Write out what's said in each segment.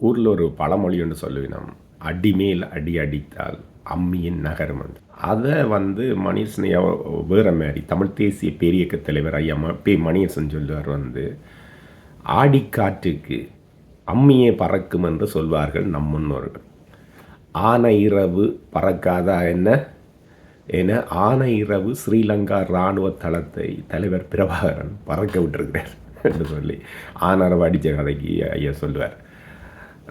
ஊரில் ஒரு பழமொழி ஒன்று சொல்லுவினோம். அடிமேல் அடி அடித்தால் அம்மியின் நகரம் என்று அதை வந்து மணியரசனையா வேறு மாதிரி தமிழ் தேசிய பேரியக்க தலைவர் ஐயா ம- பே மணியரசன் சொல்லுவார் வந்து ஆடிக்காற்றுக்கு அம்மியே பறக்கும் என்று சொல்வார்கள் நம் முன்னோர்கள் ஆனை இரவு பறக்காதா என்ன? என ஆனை இரவு ஸ்ரீலங்கா இராணுவ தளத்தை தலைவர் பிரபாகரன் பறக்க விட்டுருக்கிறார் என்று சொல்லி ஆனரவு அடித்த கதைக்கு ஐயா சொல்லுவார்.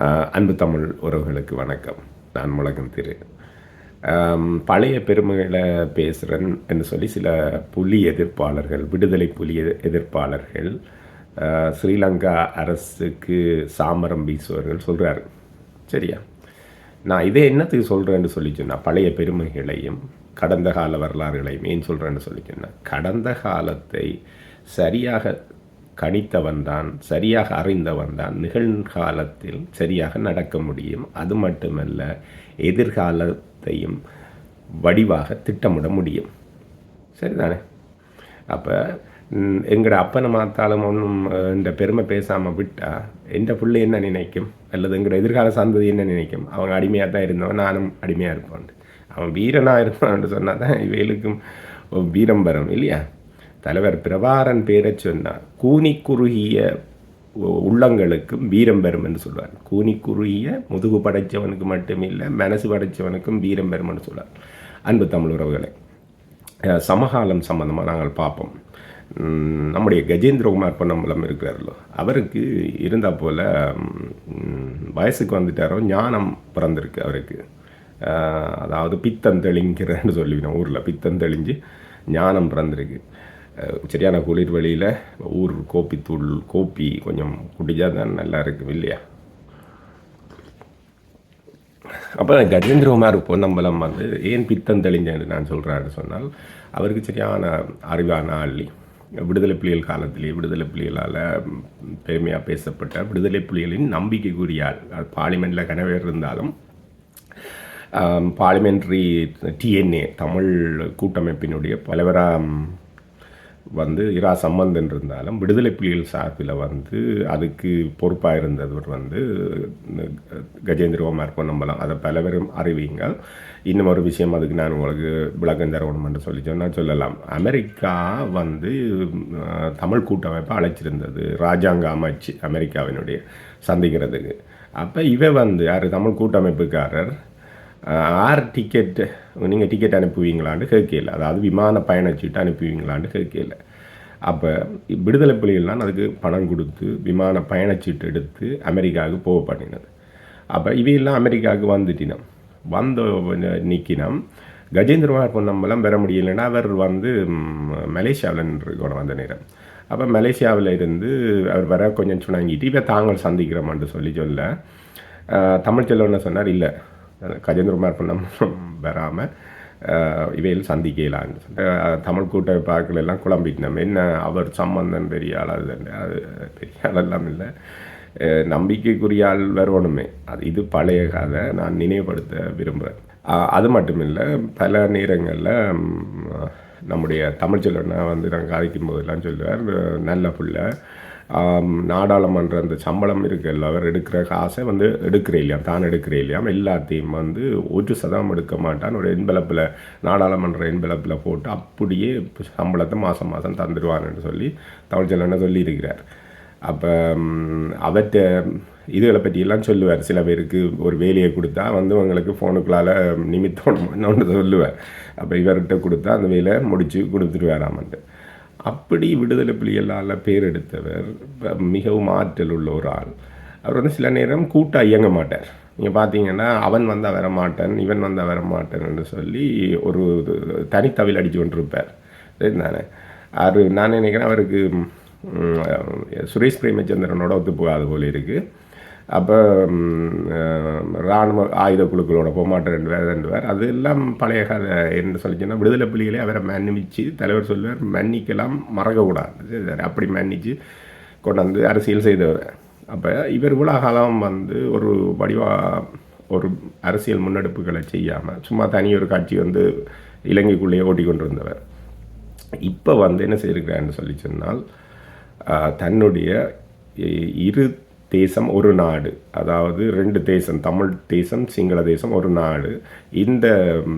அன்பு தமிழ் உறவுகளுக்கு வணக்கம். நான் முழக்கம் திரு. பழைய பெருமைகளை பேசுகிறேன் என்று சொல்லி சில புலி எதிர்ப்பாளர்கள் விடுதலை புலி எதிர்ப்பாளர்கள் ஸ்ரீலங்கா அரசுக்கு சாமரம் வீசுவர்கள் சொல்கிறாரு சரியா? நான் இதை என்னத்துக்கு சொல்கிறேன்னு சொல்லி சொன்னால் பழைய பெருமைகளையும் கடந்த கால வரலாறுகளையும் ஏன் சொல்கிறேன்னு சொல்லி சொன்னால் கடந்த காலத்தை சரியாக கணித்தவன் தான் சரியாக அறிந்தவன் தான் நிகழ்காலத்தில் சரியாக நடக்க முடியும். அது மட்டுமல்ல எதிர்காலத்தையும் வடிவாக திட்டமிட முடியும். சரிதானே? அப்போ எங்களோட அப்பனை மாத்தாலும் ஒன்றும் இந்த பெருமை பேசாமல் விட்டால் எந்த பிள்ளை என்ன நினைக்கும்? அல்லது எங்களோட எதிர்கால சந்ததி என்ன நினைக்கும்? அவங்க அடிமையாக தான் இருந்தவன் நானும் அடிமையாக இருப்பான் அவன் வீரனாக இருப்பான்னு சொன்னால் தான் இவைகளுக்கும் வீரம் வரும் இல்லையா? தலைவர் பிரபாரன் பேரை சொன்னார். கூனி குறுகிய உ- உள்ளங்களுக்கும் வீரம் பெறும் என்று சொல்வார். கூனி குறுகிய முதுகு படைச்சவனுக்கு மட்டும் இல்லை மனசு படைச்சவனுக்கும் வீரம் பெறும்னு சொல்வார். அன்பு தமிழ் உறவுகளை சமகாலம் சம்பந்தமாக நாங்கள் பார்ப்போம். நம்முடைய கஜேந்திரகுமார் பொன்னம்பலம் இருக்கிறார்களோ அவருக்கு இருந்தால் போல் வயசுக்கு வந்துட்டாரோ ஞானம் பிறந்திருக்கு அவருக்கு. அதாவது பித்தம் தெளிங்கிறன்னு சொல்லிவிடும் ஊரில் பித்தம் தெளிஞ்சு ஞானம் பிறந்திருக்கு. சரியான குளிர் வழியில் ஊர் கோப்பி தூள் கோப்பி கொஞ்சம் குடிச்சா தான் நல்லா இருக்கும் இல்லையா? அப்போ கஜேந்திரகுமார் பொன்னம்பலம் வந்து ஏன் பித்தம் தெளிஞ்சேன்னு நான் சொல்கிறேன்னு சொன்னால் அவருக்கு சரியான அறிவான அள்ளி விடுதலை புலிகள் காலத்திலே விடுதலை புலிகளால் பெருமையாக பேசப்பட்ட விடுதலை புலிகளின் நம்பிக்கைக்குரிய ஆள் அது பார்லிமெண்ட்டில் கனவேர் இருந்தாலும் பார்லிமெண்ட்ரி டிஎன்ஏ தமிழ் கூட்டமைப்பினுடைய பலவராக வந்து இரா சம்பந்தன் இருந்தாலும் விடுதலை புலிகள் சார்பில் வந்து அதுக்கு பொறுப்பாக இருந்தவர் வந்து கஜேந்திரகுமார் பொன்னம்பலம் அதை பலவரும் அறிவிங்க இன்னும் ஒரு விஷயம் அதுக்கு நான் உங்களுக்கு விளக்கம் தரணும் என்று சொல்லி சொன்னால் சொல்லலாம். அமெரிக்கா வந்து தமிழ் கூட்டமைப்பை அழைச்சிருந்தது. ராஜாங்க அமைச்சு அமெரிக்காவினுடைய சந்திக்கிறதுக்கு. அப்போ இவ வந்து யார்? தமிழ் கூட்டமைப்புக்காரர். ஆர் டிக்கெட் நீங்கள் டிக்கெட் அனுப்புவீங்களான்னு கேட்கல. அதாவது விமான பயணச்சீட்டு அனுப்புவீங்களான்னு கேட்கல. அப்போ விடுதலை புலிகள்லாம் அதுக்கு பணம் கொடுத்து விமான பயணச்சீட்டு எடுத்து அமெரிக்காவுக்கு போக பண்ணினது. அப்போ இவையெல்லாம் அமெரிக்காவுக்கு வந்துட்டினோம் வந்த நிற்கினோம் கஜேந்திரகுமார் பொன்னம்பலம் பெற முடியலைன்னா அவர் வந்து மலேசியாவில் இருக்கணும் வந்த நேரம். அப்போ மலேசியாவில் இருந்து அவர் வர கொஞ்சம் சுணங்கிட்டு இப்போ தாங்கள் சந்திக்கிறோமான்னு சொல்லி சொல்ல தமிழ்ச்செல்வன்னு சொன்னார் இல்லை கஜேந்திரகுமார் பொன்னம் வராமல் இவையில் சந்திக்கலான்னு சொல்லி அஹ், தமிழ் கூட்டமைப்பாக்கள் எல்லாம் குழம்பிட்டோம் என்ன அவர் சம்பந்தம் பெரிய ஆள் அது பெரிய ஆளெல்லாம் இல்லை நம்பிக்கைக்குரிய ஆள் வரணுமே அது இது பழைய கதை நான் நினைவுபடுத்த விரும்புகிறேன் அது மட்டும் இல்லை பல நேரங்களில் நம்முடைய தமிழ்ச்செல்வனை வந்து நான் காதிக்கும் போதெல்லாம் சொல்லுவார் நல்ல பிள்ளை நாடாளுமன்ற அந்த சம்பளம் இருக்குல்ல அவர் எடுக்கிற காசை வந்து எடுக்கிற இல்லையா? தான் எடுக்கிற இல்லையாம் எல்லாத்தையும் வந்து ஒரு சதம் எடுக்க மாட்டான். ஒரு என்பளப்பில் நாடாளுமன்ற என்பளப்பில் போட்டு அப்படியே சம்பளத்தை மாதம் மாதம் தந்துடுவான்னு சொல்லி தமிழ்ச்செல்வனை சொல்லியிருக்கிறார். அப்போ அவற்றை இதுகளை பற்றியெல்லாம் சொல்லுவார். சில பேருக்கு ஒரு வேலையை கொடுத்தா வந்து உங்களுக்கு ஃபோனுக்குள்ளால் நிமித்தம் ஒன்று சொல்லுவார். அப்போ இவர்கிட்ட கொடுத்தா அந்த வேலையை முடித்து கொடுத்துருவாராமன்ட்டு அப்படி விடுதலை புலிகளால் பேர் எடுத்தவர் மிகவும் ஆற்றல் உள்ள ஒரு ஆள் அவர் வந்து சில நேரம் கூட்டாக இயங்க மாட்டார். நீங்கள் பார்த்தீங்கன்னா அவன் வந்தால் வரமாட்டேன் இவன் வந்தால் வர மாட்டான்னு சொல்லி ஒரு தனித்தவில் அடித்து கொண்டிருப்பார். சரிதானே? அவர் நான் நினைக்கிறேன் அவருக்கு சுரேஷ் பிரேமச்சந்திரனோட ஒத்து போகாத போல இருக்குது அப்போ இராணுவ ஆயுத குழுக்களோட போமாட்டம் ரெண்டு பேர் ரெண்டு பேர் அது எல்லாம் பழைய கால என்ன சொல்லிச்சுன்னா விடுதலை புலிகளே அவரை மன்னிச்சு தலைவர் சொல்லுவார் மன்னிக்கலாம் மறக்கக்கூடாது. அப்படி மன்னிச்சு கொண்டாந்து அரசியல் செய்தவர். அப்போ இவர் இவ்வளோ காலம் வந்து ஒரு வடிவா ஒரு அரசியல் முன்னெடுப்புகளை செய்யாமல் சும்மா தனி ஒரு காட்சி வந்து இலங்கைக்குள்ளேயே ஓட்டி கொண்டிருந்தவர். இப்போ வந்து என்ன செய்திருக்கிறான்னு சொல்லி சொன்னால் தன்னுடைய இரு தேசம் ஒரு நாடு. அதாவது ரெண்டு தேசம் தமிழ் தேசம் சிங்கள தேசம் ஒரு நாடு. இந்த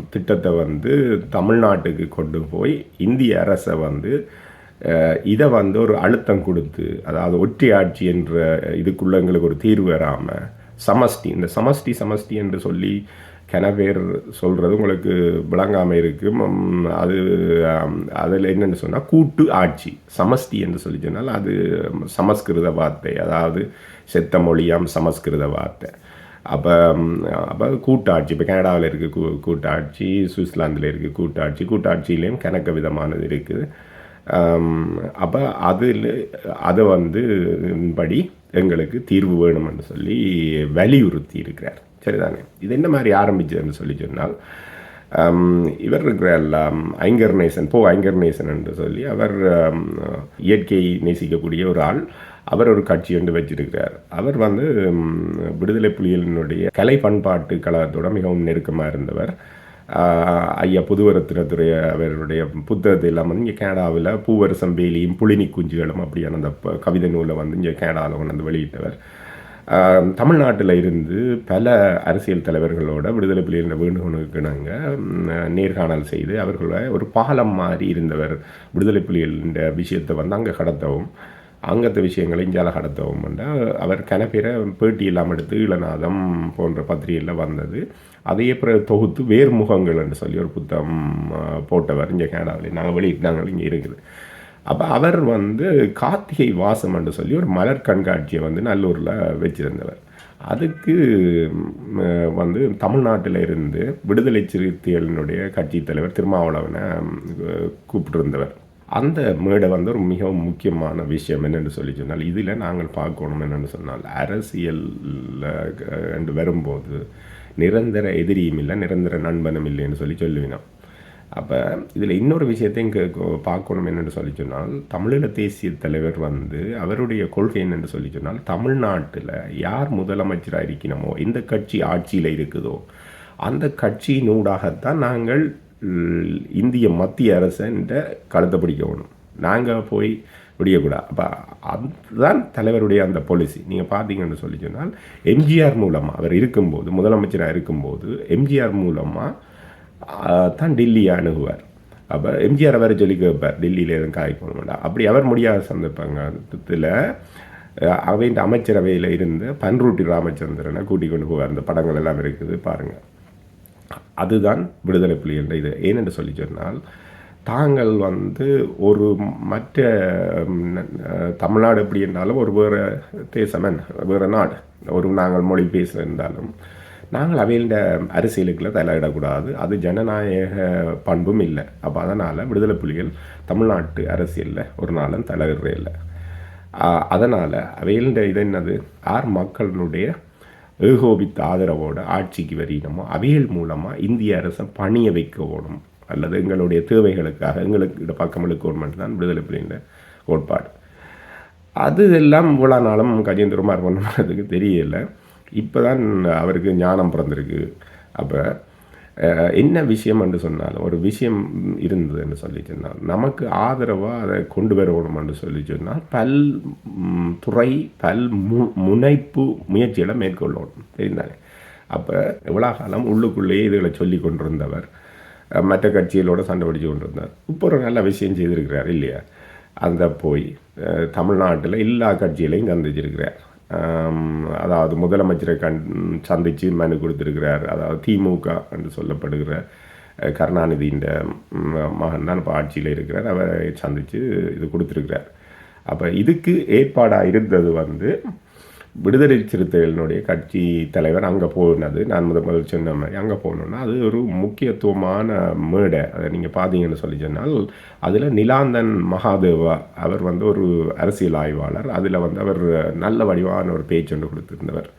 திட்டத்தை வந்து தமிழ்நாட்டுக்கு கொண்டு போய் இந்திய அரசை வந்து இதை வந்து ஒரு அழுத்தம் கொடுத்து அதாவது ஒற்றி ஆட்சி என்ற இதுக்குள்ள எங்களுக்கு ஒரு தீர்வு வராமல் சமஷ்டி இந்த சமஷ்டி சமஷ்டி என்று சொல்லி கன சொல்கிறது உங்களுக்கு விளங்காமல் இருக்குது அது அதில் என்னென்னு சொன்னால் கூட்டு ஆட்சி சமஸ்தி என்று சொல்லி சொன்னால் அது சமஸ்கிருத வார்த்தை. அதாவது செத்த மொழியாம் சமஸ்கிருத வார்த்தை. அப்போ அப்போ கூட்டாட்சி. இப்போ கனடாவில் இருக்குது கூ கூட்டாட்சி சுவிட்சர்லாந்தில் இருக்குது கூட்டாட்சி. கூட்டாட்சியிலையும் கணக்க விதமானது இருக்குது. அப்போ அதில் அதை வந்து படி எங்களுக்கு தீர்வு வேணும்னு சொல்லி வலியுறுத்தி இருக்கிறார். சரிதானே? இது என்ன மாதிரி ஆரம்பிச்சதுன்னு சொல்லி சொன்னால் இவர் இருக்கிற ஐங்கர்நேசன் போ ஐங்கர்நேசன் என்று சொல்லி அவர் இயற்கையை நேசிக்கக்கூடிய ஒரு ஆள். அவர் ஒரு கட்சி என்று வச்சிருக்கிறார். அவர் வந்து விடுதலை புலிகளினுடைய கலை பண்பாட்டு கழகத்தோட மிகவும் நெருக்கமாக இருந்தவர். ஆஹ், ஐயா புதுவரத்தினத்துறை அவருடைய புத்தகத்தை எல்லாம் வந்து இங்கே கனடாவில் பூவரசம் வேலியும் புளினி குஞ்சுகளும் அப்படியான அந்த கவிதை நூலை வந்து இங்கே கனடாவில் கொண்டு வந்து வெளியிட்டவர். தமிழ்நாட்டில் இருந்து பல அரசியல் தலைவர்களோட விடுதலை புலிகளின் வேண்டுகோளுக்கு நாங்கள் நேர்காணல் செய்து அவர்களை ஒரு பாலம் மாதிரி இருந்தவர் விடுதலை புலிகளின் விஷயத்தை வந்து அங்கே கடத்தவும் அங்கத்த விஷயங்களை இஞ்சால கடத்தவும் அவர் கனப்பேரை பேட்டி இல்லாமல் எடுத்து இளநாதம் போன்ற பத்திரிகையில் வந்தது. அதையே பிறகு தொகுத்து வேர்முகங்கள் என்று சொல்லி ஒரு புத்தகம் போட்டவர் இங்கே கனடாவில் நாங்கள் வெளியிட்டாங்க இங்கே இருக்குது. அப்போ அவர் வந்து கார்த்திகை வாசம் என்று சொல்லி ஒரு மலர் கண்காட்சியை வந்து நல்லூரில் வச்சிருந்தவர். அதுக்கு வந்து தமிழ்நாட்டில் இருந்து விடுதலை சிறுத்தைகளினுடைய கட்சி தலைவர் திருமாவளவனை கூப்பிட்டுருந்தவர். அந்த மேடை வந்து ஒரு மிகவும் முக்கியமான விஷயம் என்னென்னு சொல்லி சொன்னால் இதில் நாங்கள் பார்க்கணும் என்னென்னு சொன்னால் அரசியலில் வரும்போது நிரந்தர எதிரியும் இல்லை நிரந்தர நண்பனும் இல்லைன்னு சொல்லி சொல்லுவினோம். அப்போ இதில் இன்னொரு விஷயத்தையும் இங்கே பார்க்கணும் என்னென்னு சொல்லி சொன்னால் தமிழீழ தேசிய தலைவர் வந்து அவருடைய கொள்கை என்னென்னு சொல்லி சொன்னால் தமிழ்நாட்டில் யார் முதலமைச்சராக இருக்கணுமோ இந்த கட்சி ஆட்சியில் இருக்குதோ அந்த கட்சியினூடாகத்தான் நாங்கள் இந்திய மத்திய அரசன்ற கழுத்தை பிடிக்கணும் நாங்கள் போய் விடியக்கூடாது அப்போ அதுதான் தலைவருடைய அந்த பாலிசி நீங்கள் பார்த்தீங்கன்னு சொல்லி சொன்னால் எம்ஜிஆர் மூலமாக அவர் இருக்கும்போது முதலமைச்சராக இருக்கும்போது எம்ஜிஆர் மூலமாக தான் டெல்லி அணுகுவார். அப்போ எம்ஜிஆர் அவரை சொல்லி கேட்பார் டெல்லியில் எதுவும் காய் போகணும்டா அப்படி அவர் முடியாத சந்தர்ப்பத்தில் அவையின் அமைச்சரவையில் இருந்து பன்ருட்டி ராமச்சந்திரனை கூட்டிக் கொண்டு போவார். அந்த படங்கள் எல்லாம் இருக்குது பாருங்கள் அதுதான் விடுதலை புலிகள் இது. ஏனென்று சொல்லி சொன்னால் தாங்கள் வந்து ஒரு மற்ற தமிழ்நாடு எப்படி இருந்தாலும் ஒரு வேறு தேசமன் வேறு நாடு. ஒரு நாங்கள் மொழி பேசியிருந்தாலும் நாங்கள் அவையிட அரசியலுக்குள்ள தலையிடக்கூடாது அது ஜனநாயக பண்பும் இல்லை. அப்போ அதனால் விடுதலை புலிகள் தமிழ்நாட்டு அரசியலில் ஒரு நாளும் தலையிடுறே இல்லை. அதனால் அவையிட இது என்னது? யார் மக்களுடைய ஏகோபித்த ஆதரவோட ஆட்சிக்கு வரையணுமோ அவைகள் மூலமாக இந்திய அரசை பணிய வைக்க ஓடும் அல்லது எங்களுடைய தேவைகளுக்காக எங்களுக்கு இந்த கவர்மெண்ட் தான் விடுதலை புலிகளின் கோட்பாடு. அது எல்லாம் இவ்வளோ நாளும் கஜேந்திரகுமார் பண்ணுறதுக்கு தெரியலை. இப்போ தான் அவருக்கு ஞானம் பிறந்திருக்கு. அப்போ என்ன விஷயம் என்று சொன்னாலும் ஒரு விஷயம் இருந்தது என்று சொல்லி சொன்னால் நமக்கு ஆதரவாக அதை கொண்டு வரணும் என்று சொல்லி சொன்னால் பல் துறை பல் மு முனைப்பு முயற்சிகளை மேற்கொள்ளணும். தெரிந்தாங்க அப்போ எவ்வளோ காலம் உள்ளுக்குள்ளேயே இதுகளை சொல்லி கொண்டிருந்தவர் மற்ற கட்சிகளோடு சண்டை பிடிச்சு கொண்டிருந்தார். இப்போ ஒரு நல்ல விஷயம் செய்திருக்கிறார் இல்லையா? அந்த போய் தமிழ்நாட்டில் எல்லா கட்சிகளையும் கந்திச்சிருக்கிறார் அதாவது முதலமைச்சரை கண் சந்தித்து மனு கொடுத்துருக்கிறார். அதாவது திமுக என்று சொல்லப்படுகிற அஹ், கருணாநிதியின் மகன் தான் இப்போ ஆட்சியில் இருக்கிறார். அவரை சந்தித்து இது கொடுத்துருக்கிறார். அப்போ இதுக்கு ஏற்பாடாக இருந்தது வந்து விடுதலை சிறுத்தைகளினுடைய கட்சி தலைவர் அங்கே போனது. நான் முதல் முதல் சொன்ன மாதிரி அங்கே போகணுன்னா அது ஒரு முக்கியத்துவமான மேடை. அதை நீங்கள் பார்த்தீங்கன்னு சொல்லி சொன்னால் அதில் நிலாந்தன் மகாதேவா அவர் வந்து ஒரு அரசியல் ஆய்வாளர். அதில் வந்து அவர் நல்ல வடிவான ஒரு பேச்சு ஒன்று கொடுத்திருந்தவர்.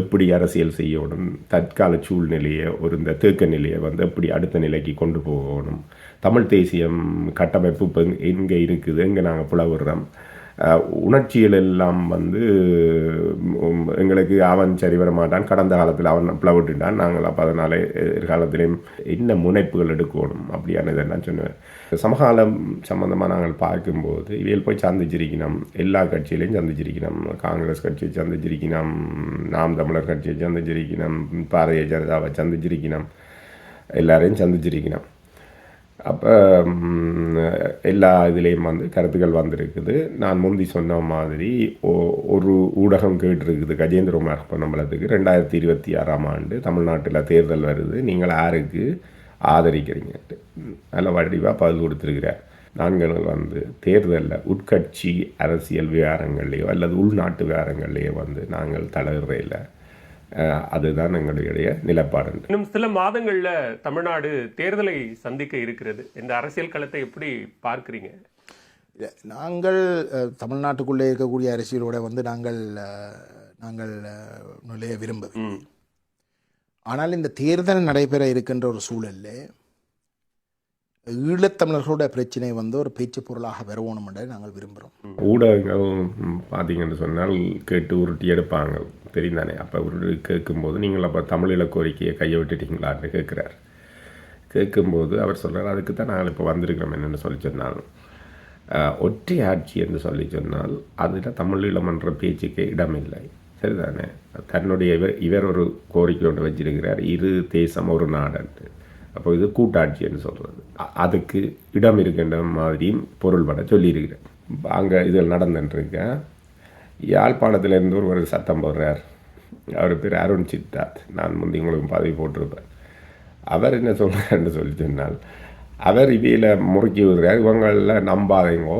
எப்படி அரசியல் செய்யணும் தற்கால சூழ்நிலையை ஒரு இந்த தேக்க நிலையை வந்து எப்படி அடுத்த நிலைக்கு கொண்டு போகணும் தமிழ் தேசியம் கட்டமைப்பு இப்போ எங்கே இருக்குது எங்கே நாங்கள் புலவுறோம் உணர்ச்சிகள் எல்லாம் வந்து எங்களுக்கு அவன் சரி வர மாட்டான். கடந்த காலத்தில் அவன் பிளவிட்டுட்டான் நாங்கள் அப்போ அதனால் எதிர்காலத்திலையும் என்ன முனைப்புகள் எடுக்கணும்? அப்படியான இதெல்லாம் சொன்னேன் சமகாலம் சம்பந்தமாக நாங்கள் பார்க்கும்போது இவையில் போய் சந்திச்சிருக்கணும். எல்லா கட்சியிலையும் சந்திச்சிருக்கணும். காங்கிரஸ் கட்சியை சந்திச்சிருக்கணும். நாம் தமிழர் கட்சியை சந்திச்சிருக்கணும். பாரதிய ஜனதாவை சந்திச்சிருக்கணும். எல்லாரையும் சந்திச்சிருக்கணும். அப்போ எல்லா இதுலேயும் வந்து கருத்துக்கள் வந்திருக்குது. நான் முந்தி சொன்ன மாதிரி ஒரு ஊடகம் கேட்டிருக்குது கஜேந்திரகுமார் பொன்னம்பலத்துக்கு. ரெண்டாயிரத்தி இருபத்தி ஆறாம் ஆண்டு தமிழ்நாட்டில் தேர்தல் வருது. நீங்கள் யாருக்கு ஆதரிக்கிறீங்கன்ட்டு. நல்ல வடிவாக பதில் கொடுத்துருக்கிறார். நாங்கள் வந்து தேர்தலில் உட்கட்சி அரசியல் விவகாரங்கள்லேயோ அல்லது உள்நாட்டு விவகாரங்கள்லேயோ வந்து நாங்கள் தலையிடுறையில் அதுதான் எங்களுடைய நிலப்பாடு இன்னும் சில மாதங்கள்ல தமிழ்நாடு தேர்தலை சந்திக்க இருக்கிறது. இந்த அரசியல் களத்தை எப்படி பார்க்கிறீங்க? நாங்கள் தமிழ்நாட்டுக்குள்ளே இருக்கக்கூடிய அரசியலோட வந்து நாங்கள் நாங்கள் நுழைய விரும்பவில்லை. ஆனால் இந்த தேர்தல் நடைபெற இருக்கின்ற ஒரு சூழல்ல ஈழத்தமிழர்களோட பிரச்சனை வந்து ஒரு பேச்சு பொருளாக வரணும் என்று நாங்கள் விரும்புகிறோம். ஊடகங்கள் பார்த்தீங்கன்னு சொன்னால் கேட்டு உருட்டி எடுப்பாங்க. தெரியும் தானே. அப்போ உருட்டி கேட்கும்போது நீங்கள் அப்போ தமிழீழ கோரிக்கையை கையை விட்டுட்டீங்களான்னு கேட்குறார். கேட்கும்போது அவர் சொல்கிறார் அதுக்கு தான் நாங்கள் இப்போ வந்திருக்கிறோம் என்னென்னு சொல்லி சொன்னாலும் ஒற்றை ஆட்சி என்று சொல்லி சொன்னால் அதில் தமிழீழம் என்ற பேச்சுக்கே இடமில்லை. சரிதானே? தன்னுடைய இவர் இவர் ஒரு கோரிக்கை ஒன்று வச்சிருக்கிறார் இரு தேசம் ஒரு நாடுன்ட்டு அப்போ இது கூட்டாட்சின்னு சொல்கிறது அதுக்கு இடம் இருக்கின்ற மாதிரியும் பொருள்பட சொல்லியிருக்கிறேன். அங்கே இதில் நடந்துட்டுருக்கேன் யாழ்ப்பாணத்திலேருந்து ஒரு சத்தம் போடுறார். அவர் பேர் அருண் சித்தார்த். நான் முந்தி உங்களுக்கு பதவி போட்டிருப்பேன். அவர் என்ன சொல்கிறார்னு சொல்லி சொன்னால் அவர் இவையில் முறுக்கி விடுறார். இவங்கள நம்பாதீங்கோ.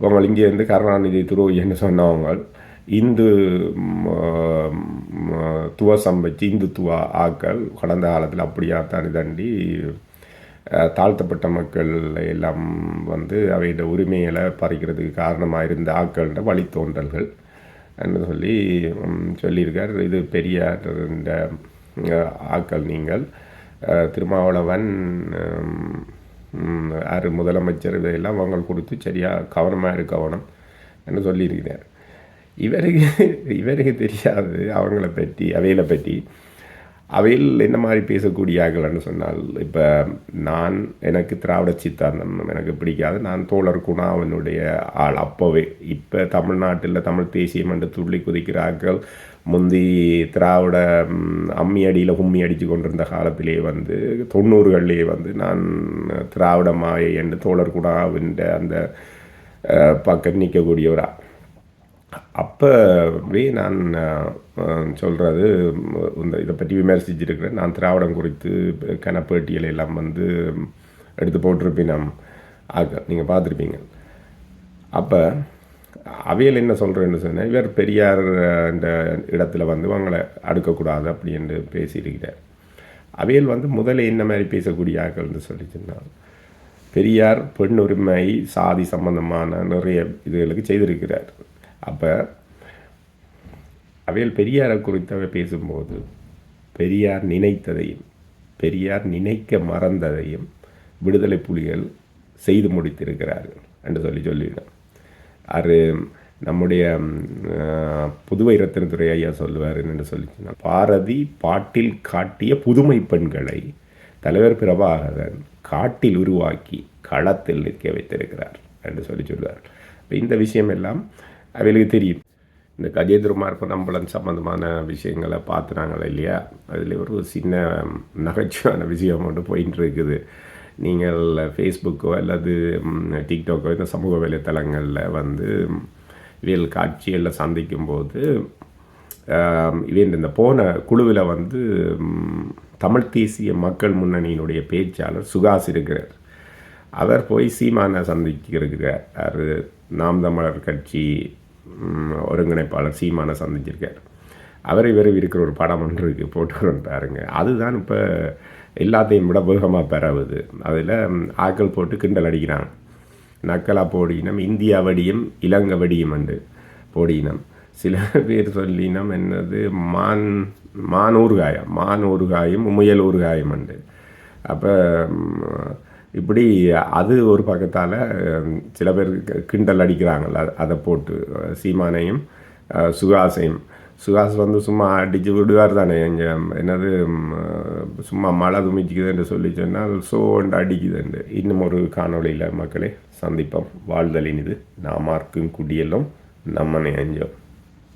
இவங்க இங்கேருந்து கருணாநிதி துருவின்னு சொன்னவங்க இந்து துவ சம்பத்தி இந்துத்துவ ஆக்கள் கடந்த காலத்தில் அப்படியா தனி தண்டி தாழ்த்தப்பட்ட மக்கள் எல்லாம் வந்து அவையோட உரிமைகளை பறிக்கிறதுக்கு காரணமாக இருந்த ஆக்கள்ன்ற வழித்தோன்றல்கள் என்று சொல்லி சொல்லியிருக்கார். இது பெரியார் இந்த ஆக்கள் நீங்கள். திருமாவளவன் யார் முதலமைச்சர் இதையெல்லாம் அவங்க கொடுத்து சரியாக கவனமாக கவனம் என்று சொல்லியிருக்கிறார். இவருக்கு இவருக்கு தெரியாது. அவங்கள பற்றி அவைகளை பற்றி. அவையில் என்ன மாதிரி பேசக்கூடிய ஆகலன்னு சொன்னால் இப்போ நான் எனக்கு திராவிட சித்தாந்தம் எனக்கு பிடிக்காது. நான் தோழர் குணாவனுடைய ஆள். அப்போவே இப்போ தமிழ்நாட்டில் தமிழ் தேசியம் என்று துள்ளி குதிக்கிறார்கள். முந்தி திராவிட அம்மி அடியில் கும்மி அடித்து கொண்டிருந்த காலத்திலே வந்து தொண்ணூறுகள்லேயே வந்து நான் திராவிட மாயை என்று தோழர் குணாவின்ற அந்த பக்கம் நிற்கக்கூடியவரா அப்போவே நான் சொல்கிறது இந்த இதை பற்றி விமர்சிச்சிருக்கிறேன். நான் திராவிடம் குறித்து கனப்பேட்டியல் எல்லாம் வந்து எடுத்து போட்டிருப்பினம் ஆக நீங்கள் பார்த்துருப்பீங்க. அப்போ அவையில் என்ன சொல்கிறேன்னு சொன்னேன் இவர் பெரியார் இந்த இடத்துல வந்து அவங்களை அடுக்கக்கூடாது அப்படின்னு பேசியிருக்கிறார். அவையில் வந்து முதல்ல என்ன மாதிரி பேசக்கூடிய ஆக்கள்னு சொல்லி சொன்னால் பெரியார் பெண் உரிமை சாதி சம்பந்தமான நிறைய இதுகளுக்கு செய்திருக்கிறார். அப்போ அவையில் பெரியாரை குறித்து அவர் பேசும்போது பெரியார் நினைத்ததையும் பெரியார் நினைக்க மறந்ததையும் விடுதலை புலிகள் செய்து முடித்திருக்கிறார்கள் என்று சொல்லி சொல்லிவிடும் அது நம்முடைய அஹ், புதுவை ரத்தினத்துறை ஐயா சொல்லுவார் என்று சொல்லி பாரதி பாட்டில் காட்டிய புதுமை பெண்களை தலைவர் பிரபாகரன் காட்டில் உருவாக்கி களத்தில் நிற்க வைத்திருக்கிறார் என்று சொல்லி சொல்லுவார். இந்த விஷயம் எல்லாம் அவளுக்கு தெரியும். இந்த கஜேந்திரமார் பொன்னம்பலம் சம்மந்தமான விஷயங்களை பார்த்துனாங்களே இல்லையா? அதில் ஒரு சின்ன நகைச்சுவான விஷயம் மட்டும் போயின்னு இருக்குது. நீங்கள் ஃபேஸ்புக்கோ அல்லது டிக்டாக்கோ இந்த சமூக வலைத்தளங்களில் வந்து இவியல் காட்சிகளில் சந்திக்கும்போது ஆம், இவன் இந்த போன குழுவில் வந்து தமிழ் தேசிய மக்கள் முன்னணியினுடைய பேச்சாளர் சுகாஸ் இருக்கிறார். அவர் போய் சீமானை சந்திக்கிறார் அவர் நாம் தமிழர் கட்சி ஒருங்கிணைப்பாளர் சீமானை சந்திச்சிருக்கார். அவர் இவர் இருக்கிற ஒரு படம் ஒன்று இருக்குது போட்டு பாருங்கள் அதுதான் இப்போ எல்லாத்தையும் விட வேகமாக பரவுது. அதில் ஆக்கள் போட்டு கிண்டல் அடிக்கிறாங்க நக்கலா போடினம் இந்தியா வடியும் இலங்கை வடியும் என்று போடினம். சில பேர் சொல்லினம் என்னது மான் மான் ஊறுகாயம் மான் ஊறுகாயும் முயல் ஊறுகாயம் உண்டு அப்போ இப்படி அது ஒரு பக்கத்தால் சில பேர் கிண்டல் அடிக்கிறாங்கல்ல அதை போட்டு சீமானையும் சுகாசையும் சுகாஸ் வந்து சும்மா அடித்து விடுவார் தானே இங்கே என்னது சும்மா மழை துமிச்சிக்குதுன்னு சொல்லி சொன்னால் சோண்டு அடிக்குதுண்டு. இன்னும் ஒரு காணொளியில் மக்களே சந்திப்போம். வாழ்தலின் இது நாமார்க்கும் குடியெல்லாம் நம்மனை அஞ்சோம்